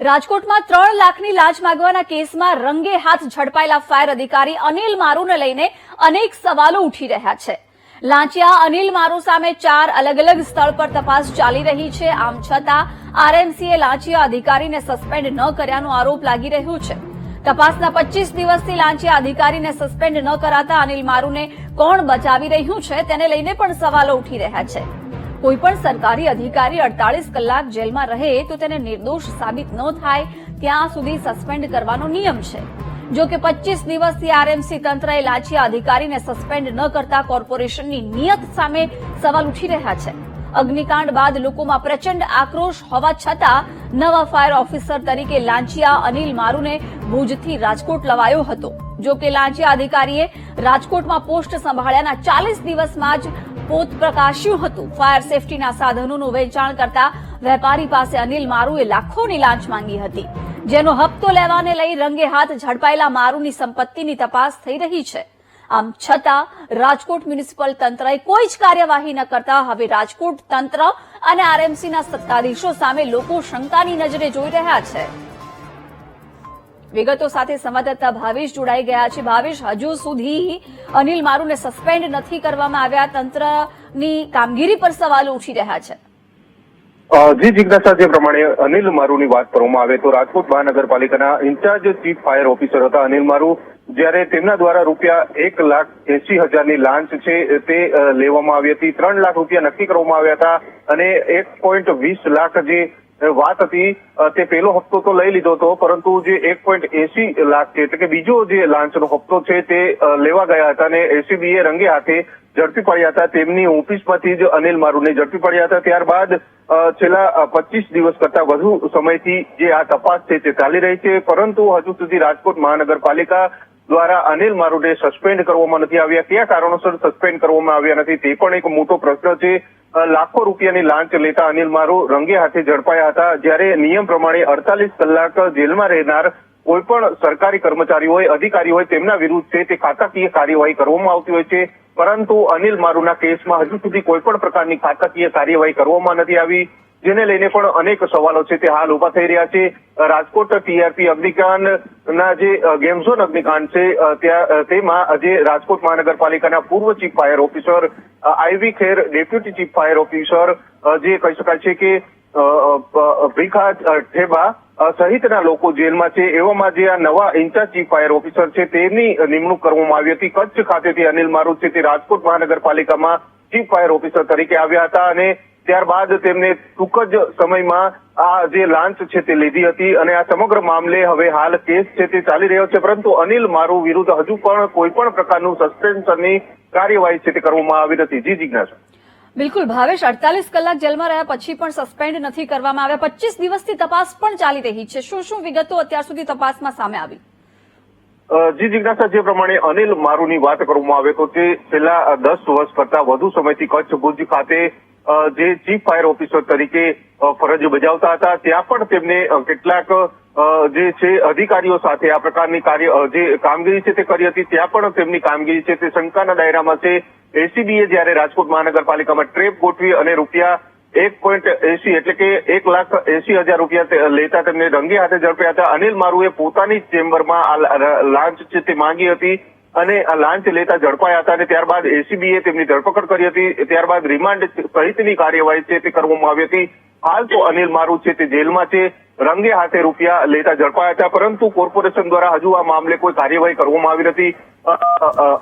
રાજકોટમાં ત્રણ લાખની લાંચ માંગવાના કેસમાં રંગે હાથ ઝડપાયેલા ફાયર અધિકારી અનિલ મારુને લઈને અનેક સવાલો ઉઠી રહ્યા છે. લાંચિયા અનિલ મારુ સામે ચાર અલગ અલગ સ્થળ પર તપાસ ચાલી રહી છે. આમ છતાં, આરએમસીએ લાંચિયા અધિકારીને સસ્પેન્ડ ન કર્યાનો આરોપ લાગી રહ્યો છે. તપાસના પચીસ દિવસથી લાંચિયા અધિકારીને સસ્પેન્ડ ન કરાતા અનિલ મારુને કોણ બચાવી રહ્યું છે? તેને લઈને પણ સવાલો ઉઠી રહ્યા છે. કોઈ પણ સરકારી અધિકારી અડતાલીસ કલાક જેલમાં રહે તો તેને નિર્દોષ સાબિત ન થાય, ત્યાં સુધી સસ્પેન્ડ કરવાનો નિયમ છે. જો કે પચીસ દિવસથી આરએમસી તંત્રએ લાંચિયા અધિકારીને સસ્પેન્ડ ન કરતા કોર્પોરેશનની નિયત સામે સવાલ ઉઠી રહ્યા છે. અગ્નિકાંડ બાદ લોકોમાં પ્રચંડ આક્રોશ હોવા છતાં નવા ફાયર ઓફિસર તરીકે લાંચિયા અનિલ મારુને ભુજથી રાજકોટ લવાયો હતો. જો કે લાંચિયા અધિકારીએ રાજકોટમાં પોસ્ટ સંભાળ્યાના ચાલીસ દિવસમાં જ પોત પ્રકાશ્યું હતું. ફાયર સેફટીના સાધનોનું વેચાણ કરતા વેપારી પાસે અનિલ મારુએ લાખોની લાંચ માંગી હતી. જેનો હપ્તો લેવાને લઈ રંગે હાથ ઝડપાયેલા મારુની સંપત્તિની તપાસ થઈ રહી છે. આમ છતાં રાજકોટ મ્યુનિસિપલ તંત્રએ કોઈ જ કાર્યવાહી ન કરતા હવે રાજકોટ તંત્ર અને આરએમસીના સત્તાધીશો સામે લોકો શંકાની નજરે જોઈ રહ્યા છે. વિગતો સાથે સંવાદદાતા ભાવેશ જોડાઈ ગયા છે. ભાવેશ, હજુ સુધી અનિલ મારુને સસ્પેન્ડ નથી કરવામાં આવ્યા. તંત્રની કામગીરી પર સવાલો ઉઠી રહ્યા છે. જી, જિજ્ઞાસા જે પ્રમાણે અનિલ મારુની વાત કરવામાં આવે તો રાજકોટ મહાનગરપાલિકાના ઇન્ચાર્જ ચીફ ફાયર ઓફિસર હતા અનિલ મારુ. જ્યારે તેમના દ્વારા રૂપિયા એક લાખ એસી હજારની લાંચ છે, તે લેવામાં આવી હતી. ત્રણ લાખ રૂપિયા નક્કી કરવામાં આવ્યા હતા અને એક પોઈન્ટ વીસ લાખ જે વાત હતી તે પહેલો હપ્તો તો લઈ લીધો હતો, પરંતુ જે એક પોઈન્ટ એસી લાખ છે, એટલે કે બીજો જે લાંચનો હપ્તો છે, તે લેવા ગયા હતા અને એસીબીએ રંગે હાથે ઝડપી પડ્યા હતા. તેમની ઓફિસમાંથી જ અનિલ મારુને ઝડપી પડ્યા હતા. ત્યારબાદ છેલ્લા પચીસ દિવસ કરતા વધુ સમયથી જે આ તપાસ છે, તે ચાલી રહી છે. પરંતુ હજુ સુધી રાજકોટ મહાનગરપાલિકા દ્વારા અનિલ મારુને સસ્પેન્ડ કરવામાં નથી આવ્યા. કયા કારણોસર સસ્પેન્ડ કરવામાં આવ્યા નથી તે પણ એક મોટો પ્રશ્ન છે. લાખો રૂપિયાની લાંચ લેતા અનિલ મારુ રંગે હાથે ઝડપાયા હતા. જ્યારે નિયમ પ્રમાણે અડતાલીસ કલાક જેલમાં રહેનાર કોઈ પણ સરકારી કર્મચારી હોય, અધિકારી હોય, તેમના વિરુદ્ધ છે તે ખાતાકીય કાર્યવાહી કરવામાં આવતી હોય છે. પરંતુ અનિલ મારુના કેસમાં હજુ સુધી કોઈ પણ પ્રકારની ખાતાકીય કાર્યવાહી કરવામાં નથી આવી. જેને લઈને પણ અનેક સવાલો છે તે હાલ ઊભા થઈ રહ્યા છે. રાજકોટ ટીઆરપી અગ્નિકાંડના જે ગેમઝોન અગ્નિકાંડ છે તેમાં જે રાજકોટ મહાનગરપાલિકાના પૂર્વ chief fire officer I V Kher, deputy chief fire officer જે કહી શકાય છે કે ભીખા ઠેબા સહિતના લોકો જેલમાં છે. એવામાં જે આ નવા ઇન્ચાર્જ ચીફ ફાયર ઓફિસર છે તેની નિમણૂક કરવામાં આવી હતી. કચ્છ ખાતેથી અનિલ મારૂત છે તે રાજકોટ મહાનગરપાલિકામાં ચીફ ફાયર ઓફિસર તરીકે આવ્યા હતા અને ત્યારબાદ તેમને ટૂંક જ સમયમાં આ જે લાંચ છે તે લીધી હતી અને આ સમગ્ર મામલે હવે હાલ કેસ છે તે ચાલી રહ્યો છે, પરંતુ અનિલ મારુ વિરુદ્ધ હજુ પણ કોઈ પણ પ્રકારનું સસ્પેન્શનની કાર્યવાહી છે તે કરવામાં આવી નથી. જી, જિજ્ઞાસા. બિલકુલ. ભાવેશ, અડતાલીસ કલાક જેલમાં રહ્યા પછી પણ સસ્પેન્ડ નથી કરવામાં આવ્યા. પચીસ દિવસથી તપાસ પણ ચાલી રહી છે. શું શું વિગતો અત્યાર સુધી તપાસમાં સામે આવી? જી જિજ્ઞાસા, જે પ્રમાણે અનિલ મારુની વાત કરવામાં આવે તો તે છેલ્લા દસ વર્ષ કરતા વધુ સમયથી કચ્છ ભુજ ખાતે જે ચીફ ફાયર ઓફિસર તરીકે ફરજ બજાવતા હતા, ત્યાં પણ તેમને કેટલાક જે છે, અધિકારીઓ સાથે આ પ્રકારની કાર્ય જે કામગીરી છે તે કરી હતી, ત્યાં પણ તેમની કામગીરી છે તે શંકાના દાયરામાં છે. એસીબીએ જ્યારે રાજકોટ મહાનગરપાલિકામાં ટ્રેપ ગોઠવી અને રૂપિયા એક પોઈન્ટ એસી એટલે કે એક લાખ એસી હજાર રૂપિયા લેતા તેમને રંગે હાથે ઝડપ્યા હતા. અનિલ મારુએ પોતાની ચેમ્બરમાં આ લાંચ તે માંગી હતી અને આ લાંચ લેતા ઝડપાયા હતા અને ત્યારબાદ એસીબીએ તેમની ધરપકડ કરી હતી. ત્યારબાદ રિમાન્ડ સહિતની કાર્યવાહી છે તે કરવામાં આવી હતી. હાલ તો અનિલ મારુ છે તે જેલમાં છે. રંગે હાથે રૂપિયા લેતા ઝડપાયા હતા. પરંતુ કોર્પોરેશન દ્વારા હજુ આ મામલે કોઈ કાર્યવાહી કરવામાં આવી નથી.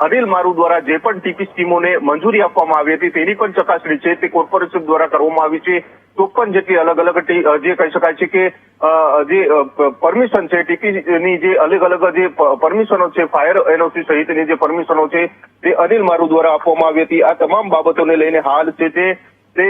અનિલ મારુ દ્વારા જે પણ ટીપી સ્કીમોને મંજૂરી આપવામાં આવી હતી તેની પણ ચકાસણી છે. તે કોર્પોરેશન દ્વારા કરવામાં આવી છે. ચોપન જેટલી અલગ અલગ જે કહી શકાય છે કે જે પરમિશન છે, ટીપીની જે અલગ અલગ જે પરમિશનો છે, ફાયર એનઓસી સહિતની જે પરમિશનો છે, તે અનિલ મારુ દ્વારા આપવામાં આવી હતી. આ તમામ બાબતોને લઈને હાલ છે તે તે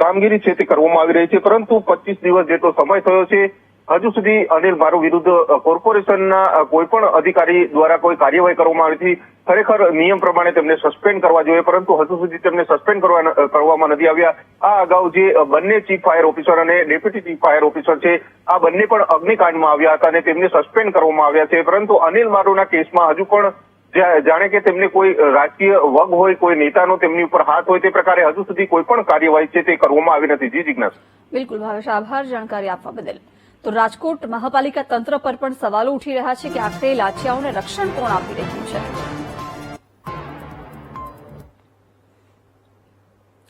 કામગીરી છે તે કરવામાં આવી રહી છે. પરંતુ પચીસ દિવસ જેટલો સમય થયો છે હજુ સુધી અનિલ, મારું વિરુદ્ધ કોર્પોરેશનના કોઈ પણ અધિકારી દ્વારા કોઈ કાર્યવાહી કરવામાં આવી હતી, ખરેખર નિયમ પ્રમાણે તેમને સસ્પેન્ડ કરવા જોઈએ, પરંતુ હજુ સુધી તેમને સસ્પેન્ડ કરવામાં નથી આવ્યા. આ અગાઉ જે બંને ચીફ ફાયર ઓફિસર અને ડેપ્યુટી ચીફ ફાયર ઓફિસર છે, આ બંને પણ અગ્નિકાંડમાં આવ્યા હતા અને તેમને સસ્પેન્ડ કરવામાં આવ્યા છે. પરંતુ અનિલ, મારુના કેસમાં હજુ પણ જાણે કે તેમને કોઈ રાજકીય વગ હોય, કોઈ નેતાનો તેમની ઉપર હાથ હોય, તે પ્રકારે હજુ સુધી કોઈ પણ કાર્યવાહી છે તે કરવામાં આવી નથી. જી જિજ્ઞાસ. બિલકુલ ભાવેશ, આભાર. જાણકારી આપવા બદલ. તો રાજકોટ મહાપાલિકા તંત્ર પર પણ સવાલો ઉઠી રહ્યા છે કે આખરે લાંચિયાઓને રક્ષણ કોણ આપી રહ્યું છે?